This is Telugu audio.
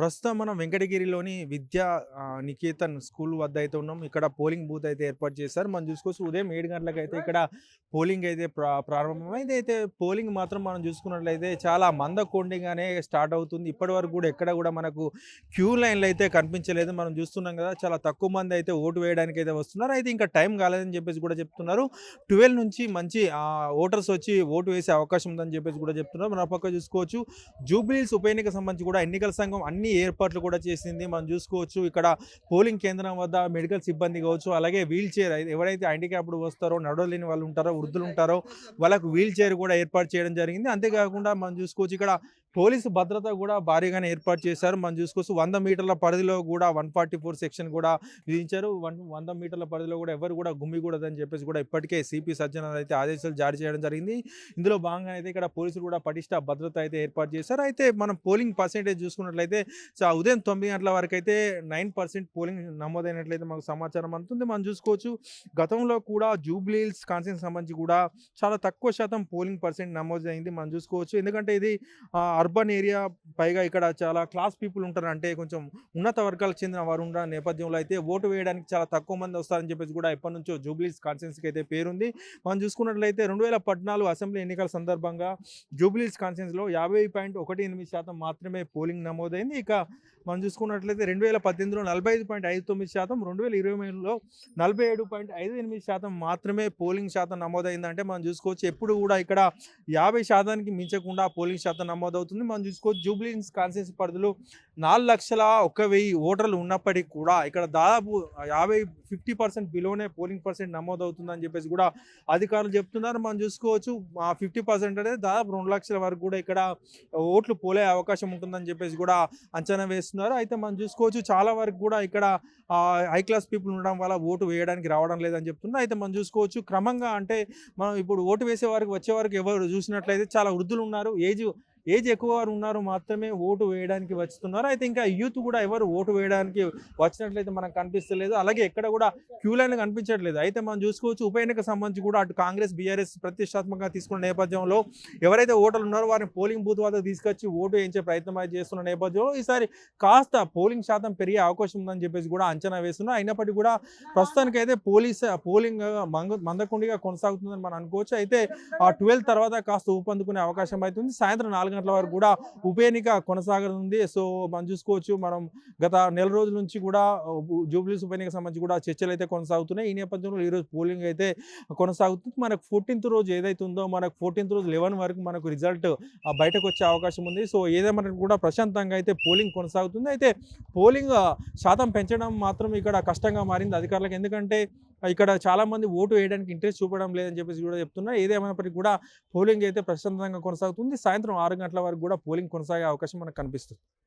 ప్రస్తుతం మనం వెంకటగిరిలోని విద్యా నికేతన్ స్కూల్ వద్ద అయితే ఉన్నాం. ఇక్కడ పోలింగ్ బూత్ అయితే ఏర్పాటు చేశారు. మనం చూసుకోవచ్చు ఉదయం ఏడు గంటలకు అయితే ఇక్కడ పోలింగ్ అయితే ప్రా ప్రారంభమైంది. అయితే పోలింగ్ మాత్రం మనం చూసుకున్నట్లయితే చాలా మంద మందకొండిగానే స్టార్ట్ అవుతుంది. ఇప్పటి వరకు కూడా ఎక్కడ కూడా మనకు క్యూ లైన్లు అయితే కనిపించలేదు. మనం చూస్తున్నాం కదా చాలా తక్కువ మంది అయితే ఓటు వేయడానికి అయితే వస్తున్నారు. అయితే ఇంకా టైం కాలేదని చెప్పేసి కూడా చెప్తున్నారు. ట్వెల్వ్ నుంచి మంచి ఓటర్స్ వచ్చి ఓటు వేసే అవకాశం ఉందని చెప్పేసి కూడా చెప్తున్నారు. మన పక్క చూసుకోవచ్చు. జూబ్లీస్ ఉప ఎన్నిక సంబంధించి కూడా ఎన్నికల సంఘం అన్ని ఏర్పాట్లు కూడా చేసింది. మనం చూసుకోవచ్చు ఇక్కడ పోలింగ్ కేంద్రం వద్ద మెడికల్ సిబ్బంది కావచ్చు అలాగే వీల్ చైర్ ఎవరైతే హ్యాండిక్యాప్డ్ వస్తారో నడవలేని వాళ్ళు ఉంటారో వృద్ధులు ఉంటారో వాళ్ళకు వీల్ చైర్ కూడా ఏర్పాటు చేయడం జరిగింది. అంతేకాకుండా మనం చూసుకోవచ్చు ఇక్కడ పోలీసు భద్రత కూడా భారీగానే ఏర్పాటు చేశారు. మనం చూసుకోవచ్చు వంద మీటర్ల పరిధిలో కూడా వన్ ఫార్టీ ఫోర్ సెక్షన్ కూడా విధించారు. వన్ వంద మీటర్ల పరిధిలో కూడా ఎవరు కూడా గుమ్మికూడదని చెప్పేసి కూడా ఇప్పటికే సిపి సజ్జనార్ అయితే ఆదేశాలు జారీ చేయడం జరిగింది. ఇందులో భాగంగా అయితే ఇక్కడ పోలీసులు కూడా పటిష్ట భద్రత అయితే ఏర్పాటు చేశారు. అయితే మనం పోలింగ్ పర్సెంటేజ్ చూసుకున్నట్లయితే ఉదయం తొమ్మిది గంటల వరకు అయితే నైన్ పర్సెంట్ పోలింగ్ నమోదైనట్లయితే మాకు సమాచారం అందుతుంది. మనం చూసుకోవచ్చు గతంలో కూడా జూబ్లీల్స్ కాన్సెన్స్ సంబంధించి కూడా చాలా తక్కువ శాతం పోలింగ్ పర్సెంట్ నమోదైంది. మనం చూసుకోవచ్చు. ఎందుకంటే ఇది అర్బన్ ఏరియా పైగా ఇక్కడ చాలా క్లాస్ పీపుల్ ఉంటారు. అంటే కొంచెం ఉన్నత వర్గాలకు చెందిన వారు ఉన్న నేపథ్యంలో అయితే ఓటు వేయడానికి చాలా తక్కువ మంది వస్తారని చెప్పేసి కూడా ఎప్పటి నుంచో జూబ్లీస్ కాన్సెన్స్కి అయితే పేరుంది. మనం చూసుకున్నట్లయితే రెండు వేల పద్నాలుగు అసెంబ్లీ ఎన్నికల సందర్భంగా జూబ్లీస్ కాన్సెన్స్లో యాభై పాయింట్ ఒకటి ఎనిమిది శాతం మాత్రమే పోలింగ్ నమోదైంది. ఇక మనం చూసుకున్నట్లయితే రెండు వేల పద్దెనిమిదిలో నలభై ఐదు పాయింట్ ఐదు తొమ్మిది శాతం రెండు వేల ఇరవై మూడులో నలభై ఏడు పాయింట్ ఐదు ఎనిమిది శాతం మాత్రమే పోలింగ్ శాతం నమోదైందంటే మనం చూసుకోవచ్చు ఎప్పుడు కూడా ఇక్కడ యాభై శాతానికి మించకుండా పోలింగ్ శాతం నమోదవుతుంది. మనం చూసుకోవచ్చు జూబ్లీన్స్ కాన్సెన్స్ పరిధిలో నాలుగు లక్షల ఒక వెయ్యి ఓటర్లు ఉన్నప్పటికీ కూడా ఇక్కడ దాదాపు యాభై ఫిఫ్టీ పర్సెంట్ బిలోనే పోలింగ్ పర్సెంట్ నమోదవుతుందని చెప్పేసి కూడా అధికారులు చెప్తున్నారు. మనం చూసుకోవచ్చు ఫిఫ్టీ పర్సెంట్ అనేది దాదాపు రెండు లక్షల వరకు కూడా ఇక్కడ ఓట్లు పోలే అవకాశం ఉంటుందని చెప్పేసి కూడా అంచనా వేస్తున్నారు అయితే మనం చూసుకోవచ్చు. చాలా వరకు కూడా ఇక్కడ హై క్లాస్ పీపుల్ ఉండడం వల్ల ఓటు వేయడానికి రావడం లేదని చెప్తున్నారు అయితే మనం చూసుకోవచ్చు. క్రమంగా అంటే మనం ఇప్పుడు ఓటు వేసే వారికి వచ్చే వారికి ఎవరు చూసినట్లయితే చాలా వృద్ధులు ఉన్నారు. ఏజ్ ఏజ్ ఎక్కువ వారు ఉన్నారు మాత్రమే ఓటు వేయడానికి వస్తున్నారు. అయితే ఇంకా యూత్ కూడా ఎవరు ఓటు వేయడానికి వచ్చినట్లయితే మనకు కనిపిస్తలేదు. అలాగే ఎక్కడ కూడా క్యూ లైన్ కనిపించట్లేదు. అయితే మనం చూసుకోవచ్చు ఉప ఎన్నిక సంబంధించి కూడా అటు కాంగ్రెస్ బీఆర్ఎస్ ప్రతిష్టాత్మకంగా తీసుకున్న నేపథ్యంలో ఎవరైతే ఓటర్లు ఉన్నారో వారిని పోలింగ్ బూత్ వద్ద తీసుకొచ్చి ఓటు వేయించే ప్రయత్నం చేస్తున్న నేపథ్యంలో ఈసారి కాస్త పోలింగ్ శాతం పెరిగే అవకాశం ఉందని చెప్పేసి కూడా అంచనా వేస్తున్నారు. అయినప్పటికీ కూడా ప్రస్తుతానికైతే పోలీస్ పోలింగ్ మంగ మందకుండిగా కొనసాగుతుందని మనం అనుకోవచ్చు. అయితే ఆ ట్వెల్వ్ తర్వాత కాస్త ఊపందుకునే అవకాశం అవుతుంది సాయంత్రం నాలుగు గంటల వరకు కూడా ఉప ఎన్నిక కొనసాగనుంది. సో మనం చూసుకోవచ్చు మనం గత నెల రోజుల నుంచి కూడా జూబ్లీస్ ఉప ఎన్నిక సంబంధించి కూడా చర్చలు అయితే కొనసాగుతున్నాయి. ఈ నేపథ్యంలో ఈరోజు పోలింగ్ అయితే కొనసాగుతుంది. మనకు ఫోర్టీన్త్ రోజు ఏదైతే ఉందో మనకు ఫోర్టీన్త్ రోజు లెవెన్ వరకు మనకు రిజల్ట్ బయటకు వచ్చే అవకాశం ఉంది. సో ఏదేమన్నా కూడా ప్రశాంతంగా అయితే పోలింగ్ కొనసాగుతుంది. అయితే పోలింగ్ శాతం పెంచడం మాత్రం ఇక్కడ కష్టంగా మారింది అధికారులకు. ఎందుకంటే ఇక్కడ చాలా మంది ఓటు వేయడానికి ఇంట్రెస్ట్ చూపడం లేదని చెప్పేసి కూడా చెప్తున్నారు. ఏదేమైనప్పటికీ కూడా పోలింగ్ అయితే ప్రశాంతంగా కొనసాగుతుంది. సాయంత్రం ఆరు గంటల వరకు కూడా పోలింగ్ కొనసాగే అవకాశం మనకు కనిపిస్తుంది.